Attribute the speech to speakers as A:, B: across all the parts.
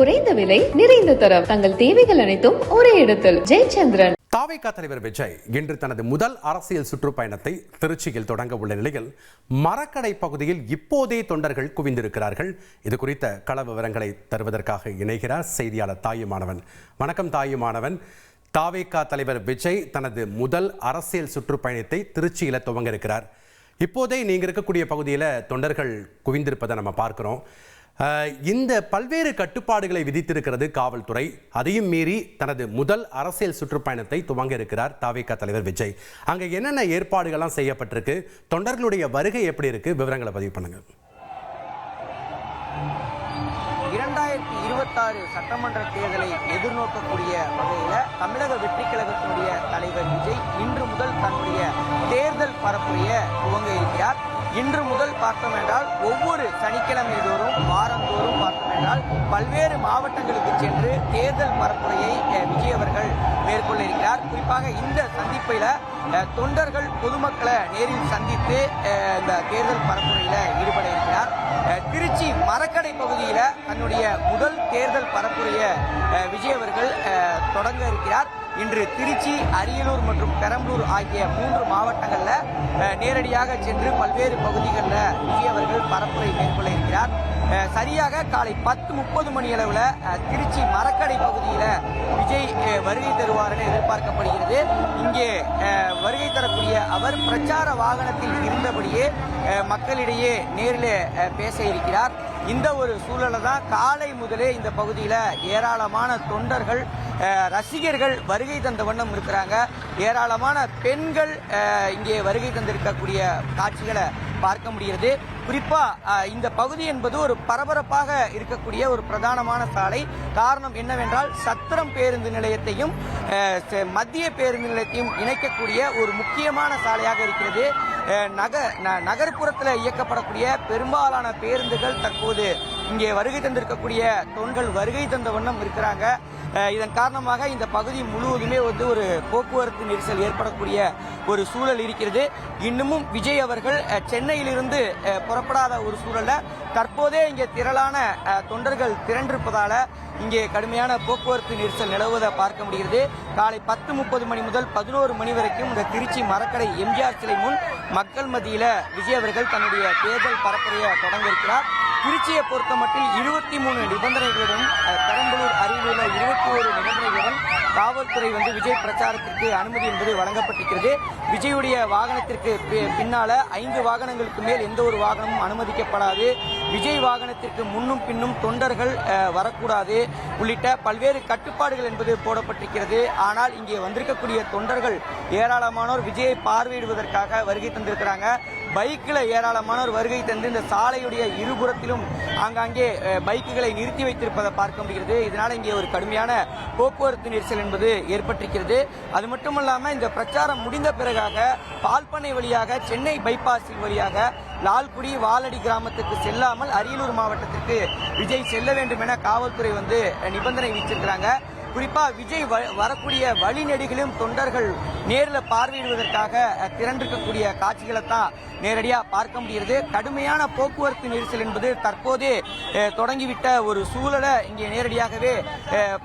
A: குறைந்த விலை நிறைந்த தரம். தங்கள் தேவைகள் அனைத்தும் ஒரே இடத்தில். ஜெயச்சந்திரன்.
B: தாவேகா தலைவர் விஜய் இன்று தனது முதல் அரசியல் சுற்றுப்பயணத்தை திருச்சியில் தொடங்க உள்ள நிலையில் மரக்கடை பகுதியில் இப்போதே தொண்டர்கள் குவிந்திருக்கிறார்கள். இது குறித்த கள விவரங்களை தருவதற்காக இணைகிறார் செய்தியாளர் தாயுமானவன் வணக்கம் தாயுமானவன் தாவேகா தலைவர் விஜய் தனது முதல் அரசியல் சுற்றுப்பயணத்தை திருச்சியில் துவங்க இருக்கிறார். இப்போதே நீங்கள் இருக்கக்கூடிய பகுதியில் தொண்டர்கள் குவிந்திருப்பதை நம்ம பார்க்குறோம். இந்த பல்வேறு கட்டுப்பாடுகளை விதித்திருக்கிறது காவல்துறை. அதையும் மீறி தனது முதல் அரசியல் சுற்றுப்பயணத்தை துவங்க இருக்கிறார் தாவேகா தலைவர் விஜய். அங்க என்னென்ன ஏற்பாடுகள்லாம் செய்யப்பட்டிருக்கு? தொண்டர்களுடைய வருகை எப்படி இருக்கு? விவரங்களை பதிவு பண்ணுங்க.
C: இரண்டாயிரத்தி இருபத்தாறு சட்டமன்ற தேர்தலை எதிர்நோக்கக்கூடிய வகையில் தமிழக வெற்றி கழகத்தினுடைய தலைவர் விஜய் இன்று முதல் தன்னுடைய தேர்தல் பரப்புரையை துவங்க இருக்கிறார். இன்று முதல் பார்த்தோம் என்றால் ஒவ்வொரு சனிக்கிழமை தோறும் வாரந்தோறும் பார்த்தோம் என்றால் பல்வேறு மாவட்டங்களுக்கு சென்று தேர்தல் பரப்புரையை விஜய் அவர்கள் மேற்கொள்ள இருக்கிறார் குறிப்பாக இந்த சந்திப்பில் தொண்டர்கள் பொதுமக்களை நேரில் சந்தித்து இந்த தேர்தல் பரப்புரையில் ஈடுபட திருச்சி மரக்கடை பகுதியில் தன்னுடைய முதல் தேர்தல் பரப்புரையை விஜய் அவர்கள் தொடங்க இருக்கிறார். இன்று திருச்சி அரியலூர் மற்றும் பெரம்பலூர் ஆகிய மூன்று மாவட்டங்களில் நேரடியாக சென்று பல்வேறு பகுதிகளில் விஜய் அவர்கள் பரப்புரை மேற்கொள்ள இருக்கிறார். சரியாக காலை பத்து முப்பது மணி அளவில் திருச்சி மரக்கடை பகுதியில் விஜய் வருகை தருவார் என எதிர்பார்க்கப்படுகிறது. இங்கே வருகை தரக்கூடிய அவர் பிரச்சார வாகனத்தில் இருந்தபடியே மக்களிடையே நேரில் பேச இருக்கிறார். இந்த ஒரு சூழலை தான் காலை முதலே இந்த பகுதியில் ஏராளமான தொண்டர்கள் ரசிகர்கள் வருகை தந்த வண்ணம் இருக்கிறாங்க. ஏராளமான பெண்கள் இங்கே வருகை தந்திருக்கக்கூடிய காட்சிகளை பார்க்க முடிகிறது. குறிப்பா இந்த பகுதி என்பது ஒரு பரபரப்பாக இருக்கக்கூடிய ஒரு பிரதானமான சாலை. காரணம் என்னவென்றால் சத்திரம் பேருந்து நிலையத்தையும் மத்திய பேருந்து நிலையத்தையும் இணைக்கக்கூடிய ஒரு முக்கியமான சாலையாக இருக்கிறது. நக ந- நகர்ப்புறத்தில் இயக்கப்படக்கூடிய பெரும்பாலான பேருந்துகள் தற்போது இங்கே வருகை தந்திருக்கக்கூடிய தொண்கள் வருகை தந்த வண்ணம் இருக்கிறாங்க. இதன் காரணமாக இந்த பகுதி முழுவதுமே வந்து ஒரு போக்குவரத்து நெரிசல் ஏற்படக்கூடிய ஒரு சூழல் இருக்கிறது. இன்னமும் விஜய் அவர்கள் சென்னையிலிருந்து புறப்படாத ஒரு சூழல்ல தற்போதே இங்கே திரளான தொண்டர்கள் திரண்டிருப்பதால இங்கே கடுமையான போக்குவரத்து நெரிசல் நிலவுவதை பார்க்க முடிகிறது. காலை பத்து முப்பது மணி முதல் பதினோரு மணி வரைக்கும் இந்த திருச்சி மரக்கடை எம்ஜிஆர் சிலை முன் மக்கள் மத்தியில விஜய் அவர்கள் தன்னுடைய தேர்தல் பரப்புரையை தொடங்க இருக்கிறார். திருச்சியை பொறுத்த மட்டில் இருபத்தி மூணு நிபந்தனைகளுடன் பெரம்பலூர் அருகிலுள்ள இருபத்தி ஒரு நிபந்தனைகளுடன் காவல்துறை வந்து விஜய் பிரச்சாரத்திற்கு அனுமதி என்பது வழங்கப்பட்டிருக்கிறது. விஜயுடைய வாகனத்திற்கு பி- பின்னால ஐந்து வாகனங்களுக்கு மேல் எந்த ஒரு வாகனமும் அனுமதிக்கப்படாது. விஜய் வாகனத்திற்கு முன்னும் பின்னும் தொண்டர்கள் வரக்கூடாது. உள்ளிட்ட பல்வேறு கட்டுப்பாடுகள் என்பது போடப்பட்டிருக்கிறது. ஆனால் இங்கே வந்திருக்கக்கூடிய தொண்டர்கள் ஏராளமானோர் விஜயை பார்வையிடுவதற்காக வருகை தந்திருக்கிறாங்க. பைக்கில் ஏராளமானோர் வருகை தந்து இந்த சாலையுடைய இருபுறத்திலும் ஆங்காங்கே பைக்குகளை நிறுத்தி வைத்திருப்பதை பார்க்க முடிகிறது. இதனால் இங்கே ஒரு கடுமையான போக்குவரத்து நெரிசல் என்பது ஏற்பட்டிருக்கிறது. அது மட்டுமல்லாமல் இந்த பிரச்சாரம் முடிந்த பிறகாக பால்பண்ணை வழியாக சென்னை பைபாஸில் வழியாக லால்குடி வாலடி கிராமத்துக்கு செல்லாமல் அரியலூர் மாவட்டத்திற்கு விஜய் செல்ல வேண்டும் என காவல்துறை வந்து நிபந்தனை விதிச்சிருக்கிறாங்க. குறிப்பா விஜய் வ- வரக்கூடிய வழிநெடுகிலும் தொண்டர்கள் நேரில் பார்வையிடுவதற்காக அஹ், திரண்டிருக்கக்கூடிய காட்சிகளை தான் நேரடியாக பார்க்க முடிகிறது. கடுமையான போக்குவரத்து நெரிசல் என்பது தற்போதே தொடங்கிவிட்ட ஒரு சூழலை இங்கே நேரடியாகவே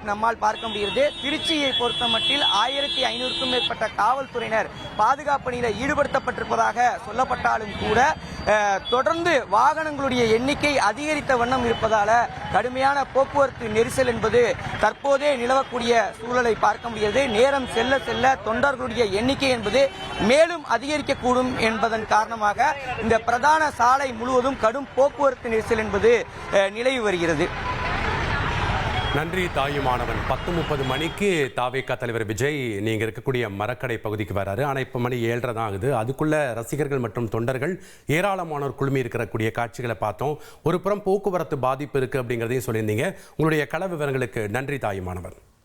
C: நம்மால் பார்க்க முடிகிறது. திருச்சியை பொறுத்த மட்டில் ஆயிரத்தி ஐநூறுக்கும் மேற்பட்ட காவல்துறையினர் பாதுகாப்பணியில் ஈடுபடுத்தப்பட்டிருப்பதாக சொல்லப்பட்டாலும் கூட தொடர்ந்து வாகனங்களுடைய எண்ணிக்கை அதிகரித்த வண்ணம் இருப்பதால கடுமையான போக்குவரத்து நெரிசல் என்பது தற்போதே நிலவக்கூடிய சூழலை பார்க்க முடிகிறது. நேரம் செல்ல செல்ல தொண்டர்கள் வாகனங்களுடைய எண்ணிக்கை என்பது மேலும் அதிகரிக்கக்கூடும் என்பதன் காரணமாக இந்த பிரதான சாலை முழுவதும் கடும் போக்குவரத்து நெரிசல் என்பது நிலவி வருகிறது.
B: நன்றி தாயுமானவன் பத்து முப்பது மணிக்கு தாவேக்கா தலைவர் விஜய் நீங்க இருக்கக்கூடிய மரக்கடை பகுதிக்கு வராரு. ஆனால் இப்போ மணி ஏழரை தான் ஆகுது. அதுக்குள்ள ரசிகர்கள் மற்றும் தொண்டர்கள் ஏராளமானோர் குழுமி இருக்கக்கூடிய காட்சிகளை பார்த்தோம். ஒரு புறம் போக்குவரத்து பாதிப்பு இருக்கு அப்படிங்கிறதையும் சொல்லியிருந்தீங்க. உங்களுடைய கள விவரங்களுக்கு நன்றி தாயுமானவன்